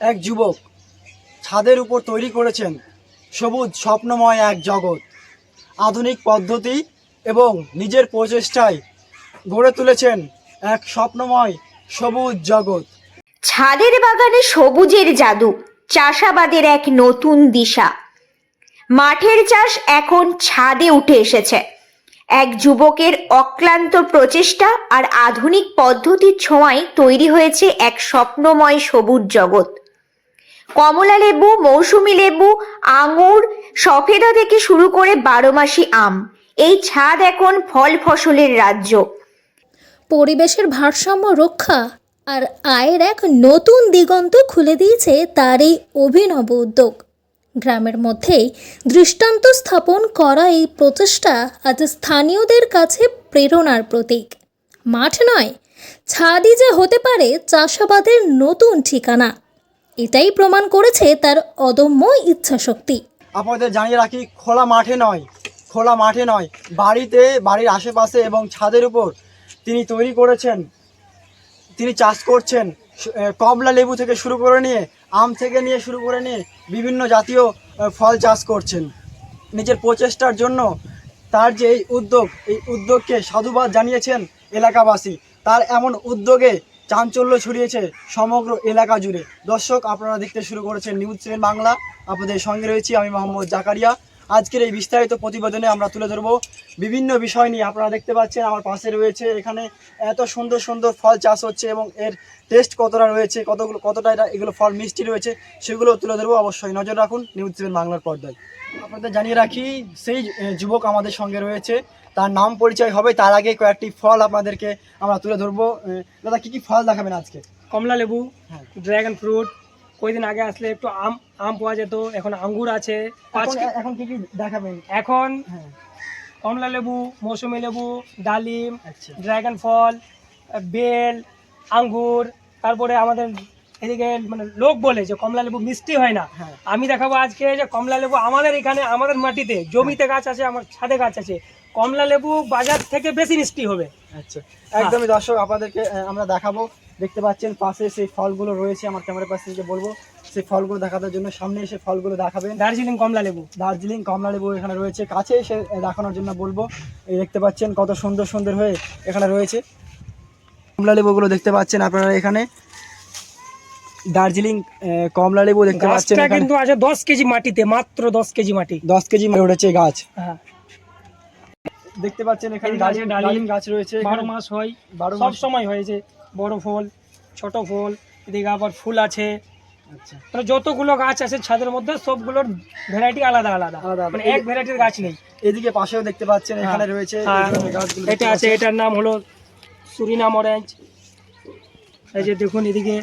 এক যুবক ছাদের উপর তৈরি করেছেন সবুজ স্বপ্নময় এক জগৎ। আধুনিক পদ্ধতি এবং নিজের প্রচেষ্টায় গড়ে তুলেছেন এক স্বপ্নময় সবুজ জগৎ। ছাদের বাগানে সবুজের জাদু, চাষাবাদের এক নতুন দিশা। মাঠের চাষ এখন ছাদে উঠে এসেছে। এক যুবকের অক্লান্ত প্রচেষ্টা আর আধুনিক পদ্ধতির ছোঁয়ায় তৈরি হয়েছে এক স্বপ্নময় সবুজ জগৎ। কমলা লেবু, মৌসুমি লেবু, আঙুর, সফেদা থেকে শুরু করে বারোমাসি আম। এই ছাদ এখন ফল ফসলের রাজ্য। পরিবেশের ভারসাম্য রক্ষা আর আয়ের এক নতুন দিগন্ত খুলে দিয়েছে তার এই অভিনব উদ্যোগ। গ্রামের মধ্যেই দৃষ্টান্ত স্থাপন করা এই প্রচেষ্টা আজ স্থানীয়দের কাছে প্রেরণার প্রতীক। মাঠ নয়, ছাদই যে হতে পারে চাষাবাদের নতুন ঠিকানা। এটাই প্রমাণ করেছে তার অদম্য ইচ্ছাশক্তি। আপনাদের জানিয়ে রাখি, খোলা মাঠে নয়, খোলা মাঠে নয়, বাড়িতে, বাড়ির আশেপাশে এবং ছাদের উপর তিনি তৈরি করেছেন, তিনি চাষ করছেন কমলা লেবু থেকে শুরু করে নিয়ে, আম থেকে নিয়ে শুরু করে নিয়ে বিভিন্ন জাতীয় ফল চাষ করছেন। নিজের প্রচেষ্টার জন্য তার যে এই উদ্যোগ, এই উদ্যোগকে সাধুবাদ জানিয়েছেন এলাকাবাসী। তার এমন উদ্যোগে চাঞ্চল্য ছড়িয়েছে সমগ্র এলাকা জুড়ে। দর্শক, আপনারা দেখতে শুরু করেছেন নিউজ সেভেন বাংলা। আপনাদের সঙ্গে রয়েছি আমি মোহাম্মদ জাকারিয়া। আজকের এই বিস্তারিত প্রতিবেদনে আমরা তুলে ধরবো বিভিন্ন বিষয় নিয়ে। আপনারা দেখতে পাচ্ছেন আমার পাশে রয়েছে এখানে এত সুন্দর সুন্দর ফল চাষ হচ্ছে এবং এর টেস্ট কতটা রয়েছে কতগুলো কতটা এটা এগুলো ফল মিষ্টি রয়েছে সেগুলো তুলে ধরবো। অবশ্যই নজর রাখুন নিউজ সেভেন বাংলার পর্দায়। আপনাদের জানিয়ে রাখি সেই যুবক আমাদের সঙ্গে রয়েছে। তার নাম পরিচয় হবে তার আগে কয়েকটি ফল আপনাদেরকে আমরা তুলে ধরবো। দাদা কী কী ফল দেখাবেন আজকে? কমলা লেবু হ্যাঁ। ড্রাগন ফ্রুট কয়েকদিন আগে আসলে একটু আম আম পাওয়া যেত এখন আঙ্গুর আছে। পাঁচ এখন কি- এখন কি কি দেখাবেন? এখন হ্যাঁ। কমলা লেবু মৌসুমি লেবু ডালিম আচ্ছা। ড্রাগন ফল বেল আঙ্গুর তারপরে আমাদের এদিকে মানে লোক বলে যে কমলা লেবু মিষ্টি হয় না। হ্যাঁ। আমি দেখাবো আজকে যে কমলা লেবু আমাদের এখানে আমাদের মাটিতে জমিতে গাছ আছে আমার ছাদে গাছ আছে। কমলা লেবু বাজার থেকে বেশি মিষ্টি হবে। আচ্ছা। একদমই দর্শক আপনাদেরকে আমরা দেখাবো। দেখতে পাচ্ছেন পাশে সেই ফলগুলো রয়েছে আমার ক্যামেরার পাশে যে বলব সেই ফলগুলো দেখানোর জন্য সামনে এসে ফলগুলো দেখাবেন। দার্জিলিং কমলা লেবু। দার্জিলিং কমলা লেবু এখানে রয়েছে কাছে এসে দেখানোর জন্য বলব এই দেখতে পাচ্ছেন কত সুন্দর সুন্দর হয়ে এখানে রয়েছে। কমলা লেবুগুলো দেখতে পাচ্ছেন আপনারা এখানে। দার্জিলিং কমলা লেবু দেখতে পাচ্ছেন কিন্তু আছে দশ কেজি মাটিতে মাত্র দশ কেজি মাটি। দশ কেজি উঠেছে গাছ। হ্যাঁ। দেখতে পাচ্ছেন এখানে ডালিম ডালিম, গাছ রয়েছে বারো মাস হয় বারো সব সময় হয়েছে বড় ফল ছোট ফল এদিকে আবার ফুল আছে। আচ্ছা। মানে যতগুলো গাছ আছে ছাদের মধ্যে সবগুলোর ভ্যারাইটি আলাদা আলাদা। মানে এক ভ্যারাইটির গাছ নেই। এদিকে পাশেও দেখতে পাচ্ছেন এখানে রয়েছে হ্যাঁ, এটা আছে এটার নাম হলো সুরিনাম অরেঞ্জ এই যে দেখুন এদিকে।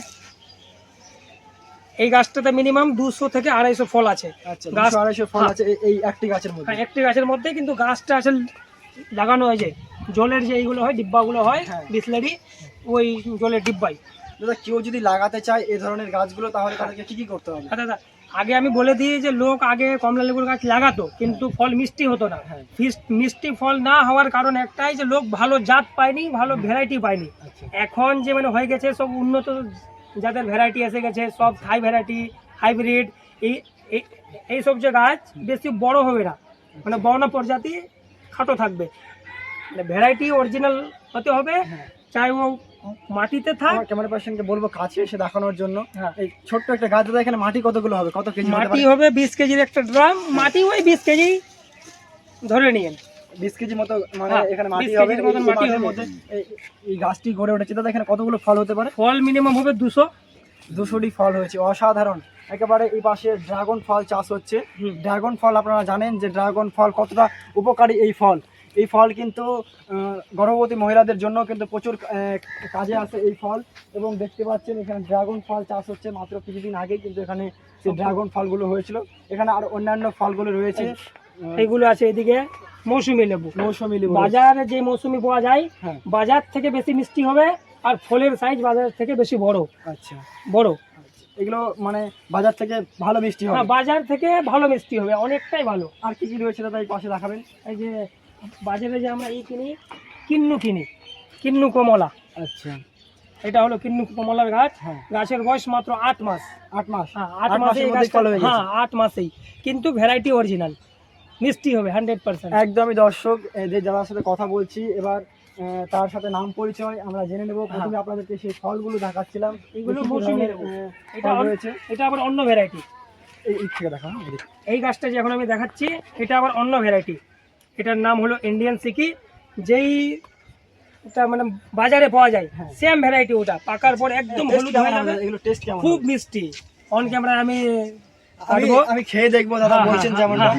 এই গাছটাতে মিনিমাম দুশো থেকে আড়াইশো ফল আছে। আচ্ছা গাছ- আড়াইশো ফল হ্যাঁ। আছে এই- একটি গাছের মধ্যে। হ্যাঁ, একটি গাছের মধ্যে কিন্তু গাছটা আছে লাগানো হয়েছে। জলের যে এইগুলো হয় ডিব্বাগুলো হয় হ্যাঁ। বিসলারি ওই জলের ডিব্বাই। দাদা কেউ যদি লাগাতে চায় এই ধরনের গাছগুলো তাহলে তাদেরকে কি কি করতে হবে? আচ্ছা দাদা আগে আমি বলে দিই যে লোক আগে কমলা লেবুর গাছ লাগাতো কিন্তু ফল মিষ্টি হতো না। হ্যাঁ। মিষ্টি ফল না হওয়ার কারণ একটাই যে লোক ভালো জাত পায়নি ভালো ভ্যারাইটি পায়নি। আচ্ছা। এখন যে মানে হয়ে গেছে সব উন্নত যাদের ভ্যারাইটি এসে গেছে সব থাই ভ্যারাইটি হাইব্রিড এই এই- এইসব যে গাছ বেশি বড় হবে না। মানে বর্ণ প্রজাতি খাটো থাকবে। মানে ভ্যারাইটি অরিজিনাল হতে হবে হ্যাঁ। চাই ও মাটিতে থাক। ক্যামেরা পার্সনকে বলব কাছে এসে দেখানোর জন্য। হ্যাঁ। এই ছোট্ট একটা গাছ দাদা এখানে মাটি কতগুলো হবে? কত কেজি মাটি হবে বিশ কেজির একটা ড্রাম। মাটি ওই বিশ কেজি ধরে নিয়েন। বিশ কেজি মতো মানে হ্যাঁ, এখানে মাটি হবে। মতন মাটি মাটির হবে। মধ্যে এই- এই গাছটি গড়ে উঠেছে। দাদা এখানে কতগুলো ফল হতে পারে? ফল মিনিমাম হবে দুশো। দুশোটি ফল হয়েছে। অসাধারণ। একেবারে এই পাশে ড্রাগন ফল চাষ হচ্ছে। ড্রাগন ফল আপনারা জানেন যে ড্রাগন ফল কতটা উপকারী এই ফল। এই ফল কিন্তু গর্ভবতী মহিলাদের জন্য কিন্তু প্রচুর কাজে আসে এই ফল। এবং দেখতে পাচ্ছেন এখানে ড্রাগন ফল চাষ হচ্ছে মাত্র কিছুদিন আগে কিন্তু এখানে সেই ড্রাগন ফলগুলো হয়েছিল। এখানে আর অন্যান্য ফলগুলো রয়েছে। এগুলো আছে এদিকে মৌসুমি লেবু। মৌসুমী লেবু বাজারে যে মৌসুমি পাওয়া যায় হ্যাঁ। বাজার থেকে বেশি মিষ্টি হবে আর ফলের সাইজ বাজার থেকে বেশি বড়। আচ্ছা। বড়। এগুলো মানে বাজার থেকে ভালো মিষ্টি হ্যাঁ হবে বাজার থেকে ভালো মিষ্টি হবে অনেকটাই ভালো। আর কি কি রয়েছে দাদা এই পাশে দেখাবেন? এই যে বাজারে যে আমরা এই কিনি কিন্নু কিনি কিন্নু কমলা। আচ্ছা। এটা হলো কিন্নু কমলার গাছ। হ্যাঁ। গাছের বয়স মাত্র আট মাস। আট মাস? হ্যাঁ আট মাসে হয়ে। হ্যাঁ আট মাসেই। কিন্তু ভ্যারাইটি অরিজিনাল মিষ্টি হবে হান্ড্রেড পার্সেন্ট একদমই দর্শক যে যারা সাথে কথা বলছি এবার তার সাথে নাম পরিচয় আমরা জেনে নেব। প্রথমে আপনাদেরকে সেই ফলগুলো দেখাচ্ছিলাম। হ্যাঁ। এগুলো কি কি মৌসুমী ধরনের, লেবু। আহ, এটা রয়েছে। এটা আবার অন্য ভ্যারাইটি এই থেকে দেখা হ্যাঁ, এই গাছটা যে এখন আমি দেখাচ্ছি এটা আবার অন্য ভ্যারাইটি এটার নাম হলো ইন্ডিয়ান সিকি যেই এটা মানে বাজারে পাওয়া যায় হ্যাঁ। সেম ভ্যারাইটি ওটা। পাকার পর একদম হলুদ হয়ে যাবে। এগুলো টেস্ট কেমন খুব মিষ্টি। অন ক্যামেরায় আমি আমি খেয়ে দেখব দাদা হ্যাঁ, বলছেন হ্যাঁ, যেমনটা।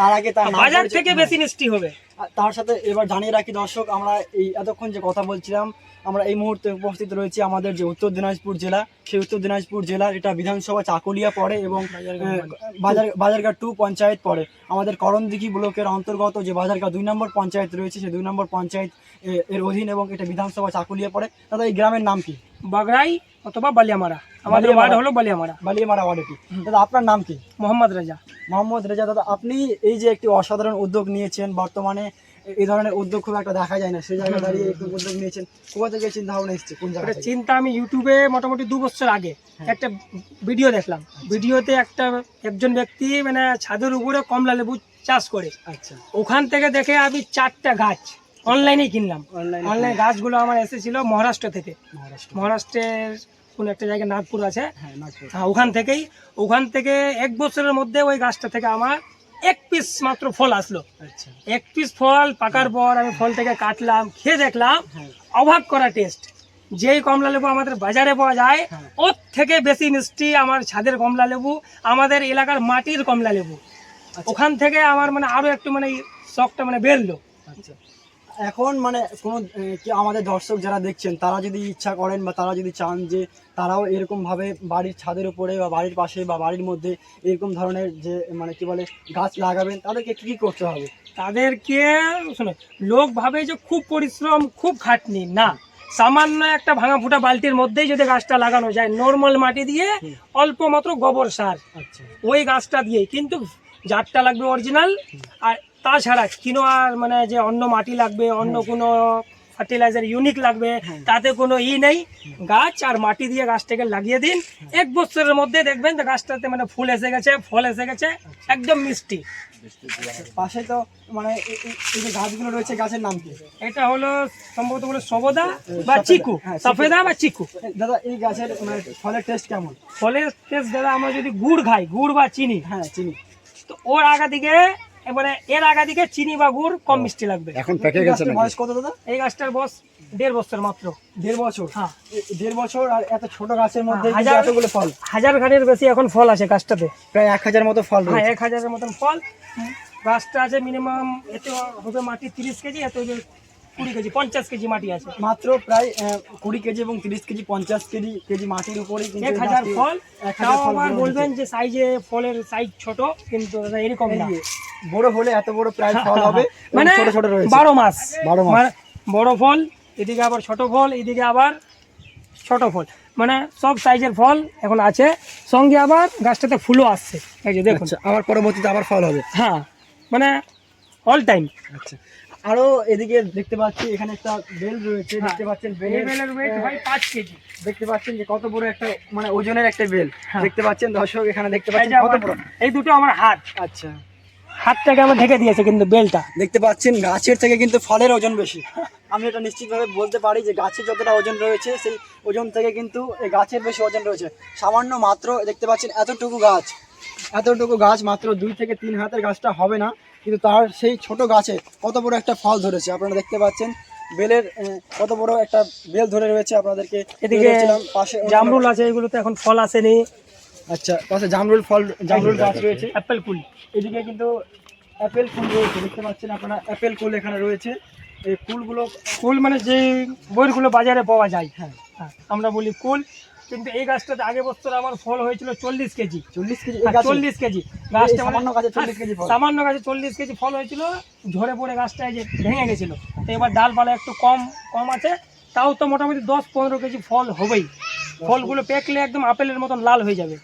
তার আগে তার বাজার থেকে বেশি মিষ্টি হবে? তার সাথে এবার জানিয়ে রাখি দর্শক আমরা এই এতক্ষণ যে কথা বলছিলাম আমরা এই মুহূর্তে উপস্থিত রয়েছি আমাদের যে উত্তর দিনাজপুর জেলা সেই উত্তর দিনাজপুর জেলার এটা বিধানসভা চাকুলিয়া পড়ে এবং বাজার বাজারঘাট টু পঞ্চায়েত পড়ে। আমাদের করণদিঘি ব্লকের অন্তর্গত যে বাজারঘাট দুই নম্বর পঞ্চায়েত রয়েছে সেই দুই নম্বর পঞ্চায়েত এর অধীন এবং এটা বিধানসভা চাকুলিয়া পড়ে। দাদা এই গ্রামের নাম কি? বাগড়াই অথবা বালিয়ামারা। আমাদের। ওয়ার্ড হলো বালিয়ামারা। বালিয়ামারা ওয়ার্ডেটি দাদা আপনার নাম কি? মোহাম্মদ রেজা। মোহাম্মদ রেজা দাদা আপনি এই যে একটি অসাধারণ উদ্যোগ নিয়েছেন বর্তমানে এই ধরনের উদ্যোগ খুব একটা দেখা যায় না সেই জায়গায় দাঁড়িয়ে একটু উদ্যোগ নিয়েছেন। কোথা থেকে চিন্তা ভাবনা এসছে? কোন জায়গা এটা থেকে? চিন্তা আমি ইউটিউবে মোটামুটি দু বছর আগে একটা ভিডিও দেখলাম। ভিডিওতে একটা একজন ব্যক্তি মানে ছাদের উপরে কমলা লেবু চাষ করে। আচ্ছা। ওখান থেকে দেখে আমি চারটা গাছ অনলাইনেই কিনলাম। অনলাইনে গাছগুলো আমার এসেছিল মহারাষ্ট্র থেকে। মহারাষ্ট্রের কোন একটা জায়গায় নাগপুর আছে। হ্যাঁ হ্যাঁ ওখান থেকেই ওখান থেকে এক বছরের মধ্যে ওই গাছটা থেকে আমার এক পিস মাত্র ফল আসলো। আচ্ছা। এক পিস ফল পাকার পর আমি ফল থেকে কাটলাম খেয়ে দেখলাম। হ্যাঁ। অবাক করা টেস্ট যেই কমলা লেবু আমাদের বাজারে পাওয়া যায় হ্যাঁ। ওর থেকে বেশি মিষ্টি আমার ছাদের কমলা লেবু আমাদের এলাকার মাটির কমলা লেবু। আচ্ছা। ওখান থেকে আমার মানে আরও একটু মানে শখটা মানে বেরলো। আচ্ছা। এখন মানে কোনো আমাদের দর্শক যারা দেখছেন তারা যদি ইচ্ছা করেন বা তারা যদি চান যে তারাও এরকমভাবে বাড়ির ছাদের উপরে বা বাড়ির পাশে বা বাড়ির মধ্যে এরকম ধরনের যে মানে কি বলে গাছ লাগাবেন তাদেরকে কী কি করতে হবে? তাদেরকে শোনো লোক ভাবে যে খুব পরিশ্রম খুব খাটনি না। সামান্য একটা ভাঙা ফুটা বালতির মধ্যেই যদি গাছটা লাগানো যায় নর্মাল মাটি দিয়ে অল্প মাত্র গোবর সার। আচ্ছা। ওই গাছটা দিয়ে কিন্তু জাতটা লাগবে অরিজিনাল আর তাছাড়া কিনো আর মানে যে অন্য মাটি লাগবে অন্য কোনো ফার্টিলাইজার ইউনিক লাগবে হ্যাঁ। তাতে কোনো ই নেই। গাছ আর মাটি দিয়ে গাছটাকে লাগিয়ে দিন। এক বছরের মধ্যে দেখবেন যে গাছটাতে মানে ফুল এসে গেছে ফল এসে গেছে একদম মিষ্টি। পাশে তো মানে এই- যে গাছগুলো রয়েছে গাছের নাম কি? এটা হলো সম্ভবত হলো সবদা বা চিকু হ্যাঁ, চিকু। সফেদা বা চিকু। দাদা এই গাছের মানে ফলের টেস্ট কেমন? ফলের টেস্ট দাদা আমরা যদি গুড় খাই গুড় বা চিনি। হ্যাঁ চিনি। তো ওর আগা দিকে এবারে এর আগা দিকে চিনি বা গুড় কম মিষ্টি লাগবে। এখন পেকে গেছে বয়স কত দাদা? এই গাছটার বয়স দেড় বছর মাত্র। দেড় বছর? হ্যাঁ। দেড় বছর আর এত ছোট গাছের মধ্যে হ্যাঁ, এতগুলো ফল? হাজার খানের বেশি এখন ফল আছে গাছটাতে। প্রায় এক হাজার মতো ফল হ্যাঁ এক হাজারের মতন ফল। গাছটা আছে মিনিমাম এতে হবে মাটি তিরিশ কেজি এত কুড়ি কেজি পঞ্চাশ কেজি মাটি আছে। মাত্র প্রায় কুড়ি কেজি এবং তিরিশ কেজি পঞ্চাশ কেজি কেজি মাটির উপরে এক হাজার ফল। তাও আবার বলবেন যে সাইজে ফলের সাইজ ছোট কিন্তু এরকম না। বড় হলে এত বড় প্রায় ফল হবে মানে ছোট ছোট রয়েছে। বারো মাস। বারো মাস। মানে বড় ফল এদিকে আবার ছোট ফল এদিকে আবার ছোট ফল। মানে সব সাইজের ফল এখন আছে। সঙ্গে আবার গাছটাতে ফুলও আসছে। এই যে দেখুন। আচ্ছা আবার পরবর্তীতে আবার ফল হবে। হ্যাঁ মানে অল টাইম আচ্ছা। আরও এদিকে দেখতে পাচ্ছি এখানে একটা বেল রয়েছে হ্যাঁ। দেখতে পাচ্ছেন বেলের বেলের ওয়েট হয়। পাঁচ কেজি। দেখতে পাচ্ছেন যে কত বড় একটা মানে ওজনের একটা বেল। হ্যাঁ। দেখতে পাচ্ছেন দর্শক এখানে দেখতে পাচ্ছেন কত বড়। এই দুটো আমার হাত। আচ্ছা। হাতটাকে আমার ঢেকে দিয়েছে কিন্তু বেলটা। দেখতে পাচ্ছেন গাছের থেকে কিন্তু ফলের ওজন বেশি। আমি এটা নিশ্চিতভাবে বলতে পারি যে গাছের যতটা ওজন রয়েছে সেই ওজন থেকে কিন্তু এই গাছের বেশি ওজন রয়েছে। সামান্য মাত্র দেখতে পাচ্ছেন এতটুকু গাছ। এতটুকু গাছ মাত্র দুই থেকে তিন হাতের গাছটা হবে না। কিন্তু তার সেই ছোট গাছে কত বড় একটা ফল ধরেছে। আপনারা দেখতে পাচ্ছেন বেলের কত বড় একটা বেল ধরে রয়েছে আপনাদেরকে এদিকে পাশে জামরুল আছে এগুলোতে এখন ফল আসেনি। আচ্ছা পাশে জামরুল ফল জামরুল গাছ রয়েছে। অ্যাপেল কুল। এদিকে কিন্তু অ্যাপেল ফুল রয়েছে দেখতে পাচ্ছেন আপনারা অ্যাপেল ফুল এখানে রয়েছে। এই ফুলগুলো কুল মানে যে বইগুলো বাজারে পাওয়া যায়। হ্যাঁ। হ্যাঁ, আমরা বলি কুল। কিন্তু এই গাছটাতে আগে বছর আমার ফল হয়েছিল চল্লিশ কেজি। চল্লিশ কেজি হ্যাঁ, চল্লিশ কেজি। গাছটা সামান্য মানে- গাছে 40 কেজি হ্যাঁ, সামান্য গাছে চল্লিশ কেজি ফল হয়েছিল ঝরে পড়ে গাছটা এই যে ভেঙে গেছিল। তো এবার ডালপালা একটু কম কম আছে তাও তো মোটামুটি দশ পনেরো কেজি ফল হবেই। ফলগুলো পেকলে একদম আপেলের মতন লাল হয়ে যাবে।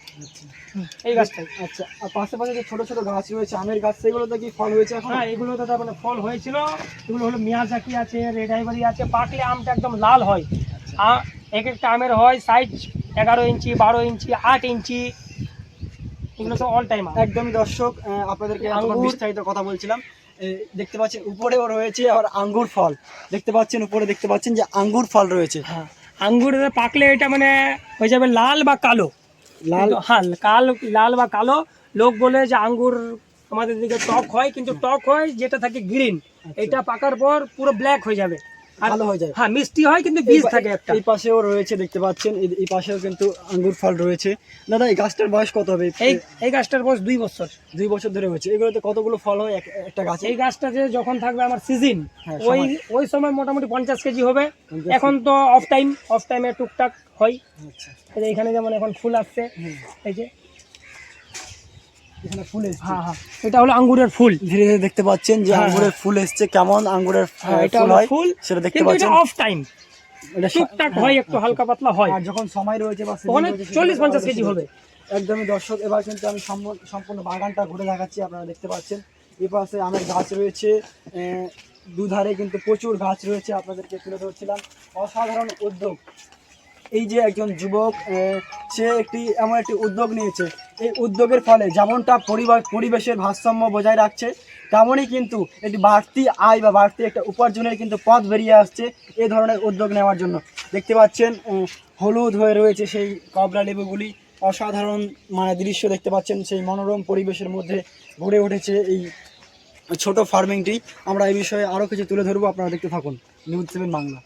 এই গাছটাই। আচ্ছা আর পাশে পাশে যে ছোটো ছোটো গাছ রয়েছে আমের গাছ সেগুলোতে কি ফল হয়েছে এখন? হ্যাঁ এগুলো তো মানে ফল হয়েছিল। এগুলো হলো মিয়াজাকি আছে রেড আইভারি আছে পাকলে আমটা একদম লাল হয়। এক একটা আমের হয় সাইজ এগারো ইঞ্চি বারো ইঞ্চি আট ইঞ্চি। এগুলো সব অল টাইম একদমই দর্শক আপনাদেরকে আঙ্গুর। বিস্তারিত কথা বলছিলাম। দেখতে পাচ্ছেন উপরেও রয়েছে আর আঙ্গুর ফল। দেখতে পাচ্ছেন উপরে দেখতে পাচ্ছেন যে আঙ্গুর ফল রয়েছে। হ্যাঁ আঙ্গুর পাকলে এটা মানে হয়ে যাবে লাল বা কালো। লাল? হ্যাঁ কাল লাল বা কালো। লোক বলে যে আঙ্গুর আমাদের দিকে টক হয় কিন্তু টক হয় যেটা থাকে গ্রিন এটা পাকার পর পুরো ব্ল্যাক হয়ে যাবে। ভালো হয়ে যায়। হ্যাঁ মিষ্টি হয় কিন্তু বীজ থাকে একটা। এই পাশেও রয়েছে দেখতে পাচ্ছেন এই- পাশেও কিন্তু আঙ্গুর ফল রয়েছে। দাদা এই গাছটার বয়স কত হবে? এই এই গাছটার বয়স দুই বছর। দুই বছর ধরে হয়েছে। এগুলোতে কতগুলো ফল হয়? একটা গাছে? এই গাছটা যে যখন থাকবে আমার সিজন হ্যাঁ, ওই ওই সময় মোটামুটি পঞ্চাশ কেজি হবে। এখন তো অফ টাইম অফ টাইমে টুকটাক হয়। আচ্ছা। যে এখানে যেমন এখন ফুল আসছে এই যে এখানে ফুল এসছে। হ্যাঁ হ্যাঁ। এটা হলো আঙ্গুরের ফুল। ধীরে ধীরে দেখতে পাচ্ছেন যে হ্যাঁ, আঙ্গুরের ফুল এসছে কেমন আঙ্গুরের হ্যাঁ, এটা ফুল হয় সেটা দেখতে পাচ্ছেন। অফ টাইম টুকটাক হয় একটু হালকা পাতলা হয়। আর যখন সময় রয়েছে বা চল্লিশ পঞ্চাশ কেজি হবে। একদমই দর্শক এবার কিন্তু আমি সম্পূর্ণ- বাগানটা ঘুরে দেখাচ্ছি আপনারা দেখতে পাচ্ছেন। এই পাশে আমের গাছ রয়েছে দুধারে কিন্তু প্রচুর গাছ রয়েছে আপনাদেরকে তুলে ধরছিলাম। অসাধারণ উদ্যোগ। এই যে একজন যুবক সে একটি এমন একটি উদ্যোগ নিয়েছে। এই উদ্যোগের ফলে যেমনটা পরিবার, পরিবেশের ভারসাম্য বজায় রাখছে, তেমনই কিন্তু একটি বাড়তি আয় বা বাড়তি একটা উপার্জনের কিন্তু পথ বেরিয়ে আসছে এই ধরনের উদ্যোগ নেওয়ার জন্য। দেখতে পাচ্ছেন হলুদ হয়ে রয়েছে সেই কবরা লেবুগুলি। অসাধারণ মানে দৃশ্য দেখতে পাচ্ছেন, সেই মনোরম পরিবেশের মধ্যে গড়ে উঠেছে এই ছোট ফার্মিংটি আমরা এই বিষয়ে আরও কিছু তুলে ধরবো, আপনারা দেখতে থাকুন। News seven Bangla.